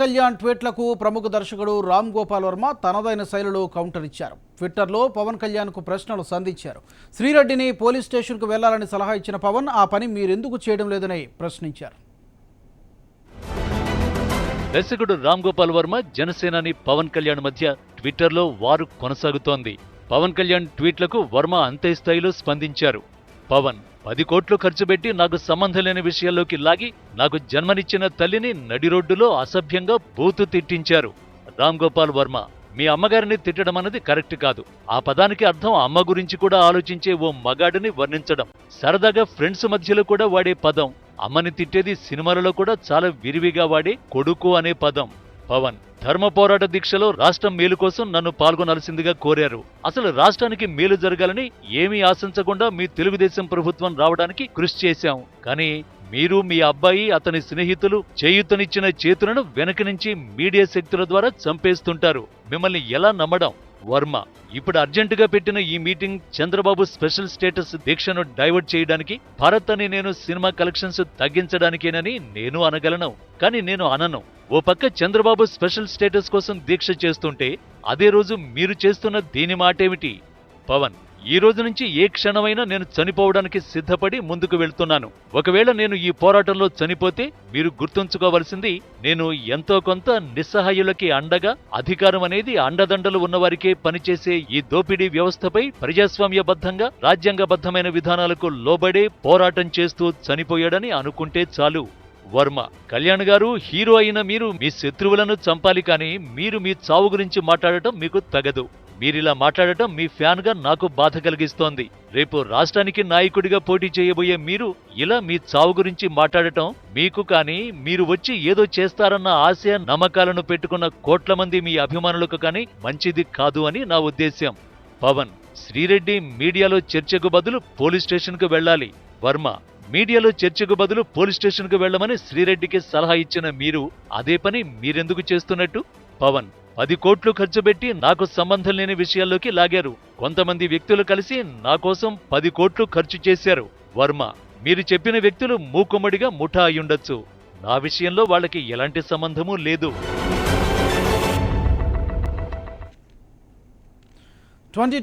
కళ్యాణ్ ట్వీట్లకు ప్రముఖ దర్శకుడు రామ్ గోపాల్ వర్మ తనదైన శైలిలో కౌంటర్ ఇచ్చారు. ట్విట్టర్లో పవన్ కళ్యాణ్కు ప్రశ్నలు సంధించారు. శ్రీరెడ్డిని పోలీస్ స్టేషన్కు వెళ్ళాలని సలహా ఇచ్చిన పవన్ ఆ పని మీరెందుకు చేయడం లేదని ప్రశ్నించారు. దర్శకుడు రామ్ గోపాల్ వర్మ జనసేనాని పవన్ కళ్యాణ్ మధ్య ట్విట్టర్లో వారు కొనసాగుతోంది. పవన్ కళ్యాణ్ ట్వీట్లకు వర్మ అంతే స్థాయిలో స్పందించారు. పవన్ పది కోట్లు ఖర్చు పెట్టి నాకు సంబంధం లేని విషయాల్లోకి లాగి నాకు జన్మనిచ్చిన తల్లిని నడి రోడ్డులో అసభ్యంగా బూతు తిట్టించారు. రామ్ గోపాల్ వర్మ మీ అమ్మగారిని తిట్టడం అన్నది కరెక్ట్ కాదు. ఆ పదానికి అర్థం అమ్మ గురించి కూడా ఆలోచించే ఓ మగాడిని వర్ణించడం. సరదాగా ఫ్రెండ్స్ మధ్యలో కూడా వాడే పదం. అమ్మని తిట్టేది సినిమాలలో కూడా చాలా విరివిగా వాడే కొడుకు అనే పదం. పవన్ ధర్మ పోరాట దీక్షలో రాష్ట్రం మేలు కోసం నన్ను పాల్గొనాల్సిందిగా కోరారు. అసలు రాష్ట్రానికి మేలు జరగాలని ఏమీ ఆశించకుండా మీ తెలుగుదేశం ప్రభుత్వం రావడానికి కృషి చేశాం. కానీ మీరు మీ అబ్బాయి అతని స్నేహితులు చేయూతనిచ్చిన చేతులను వెనక నుంచి మీడియా శక్తుల ద్వారా చంపేస్తుంటారు. మిమ్మల్ని ఎలా నమ్మడం? వర్మ ఇప్పుడు అర్జెంటుగా పెట్టిన ఈ మీటింగ్ చంద్రబాబు స్పెషల్ స్టేటస్ దీక్షను డైవర్ట్ చేయడానికి భారత్ అని నేను సినిమా కలెక్షన్స్ తగ్గించడానికేనని నేను అనగలను కానీ నేను అనను. ఓ పక్క చంద్రబాబు స్పెషల్ స్టేటస్ కోసం దీక్ష చేస్తుంటే అదే రోజు మీరు చేస్తున్న దీని మాటేమిటి? పవన్ ఈ రోజు నుంచి ఏ క్షణమైనా నేను చనిపోవడానికి సిద్ధపడి ముందుకు వెళ్తున్నాను. ఒకవేళ నేను ఈ పోరాటంలో చనిపోతే మీరు గుర్తుంచుకోవలసింది నేను ఎంతో కొంత నిస్సహాయులకి అండగా అధికారం అనేది అండదండలు ఉన్నవారికే పనిచేసే ఈ దోపిడీ వ్యవస్థపై ప్రజాస్వామ్యబద్ధంగా రాజ్యాంగబద్ధమైన విధానాలకు లోబడే పోరాటం చేస్తూ చనిపోయాడని అనుకుంటే చాలు. వర్మ కళ్యాణ్ గారు హీరో అయిన మీరు మీ శత్రువులను చంపాలి కానీ మీరు మీ చావు గురించి మాట్లాడటం మీకు తగదు. మీరిలా మాట్లాడటం మీ ఫ్యాన్గా నాకు బాధ కలిగిస్తోంది. రేపు రాష్ట్రానికి నాయకుడిగా పోటీ చేయబోయే మీరు ఇలా మీ చావు గురించి మాట్లాడటం మీకు కానీ మీరు వచ్చి ఏదో చేస్తారన్న ఆశయ నమ్మకాలను పెట్టుకున్న కోట్ల మంది మీ అభిమానులకు కానీ మంచిది కాదు అని నా ఉద్దేశ్యం. పవన్ శ్రీరెడ్డి మీడియాలో చర్చకు బదులు పోలీస్ స్టేషన్కు వెళ్ళాలి. వర్మ మీడియాలో చర్చకు బదులు పోలీస్ స్టేషన్కు వెళ్ళమని శ్రీరెడ్డికి సలహా ఇచ్చిన మీరు అదే పని మీరెందుకు చేస్తున్నట్టు? పవన్ పది కోట్లు ఖర్చు పెట్టి నాకు సంబంధం లేని విషయాల్లోకి లాగారు. కొంతమంది వ్యక్తులు కలిసి నా కోసం పది కోట్లు ఖర్చు చేశారు. వర్మ మీరు చెప్పిన వ్యక్తులు మూకుమ్మడిగా ముఠా అయ్యుండొచ్చు నా విషయంలో వాళ్ళకి ఎలాంటి సంబంధమూ లేదు. ట్వంటీ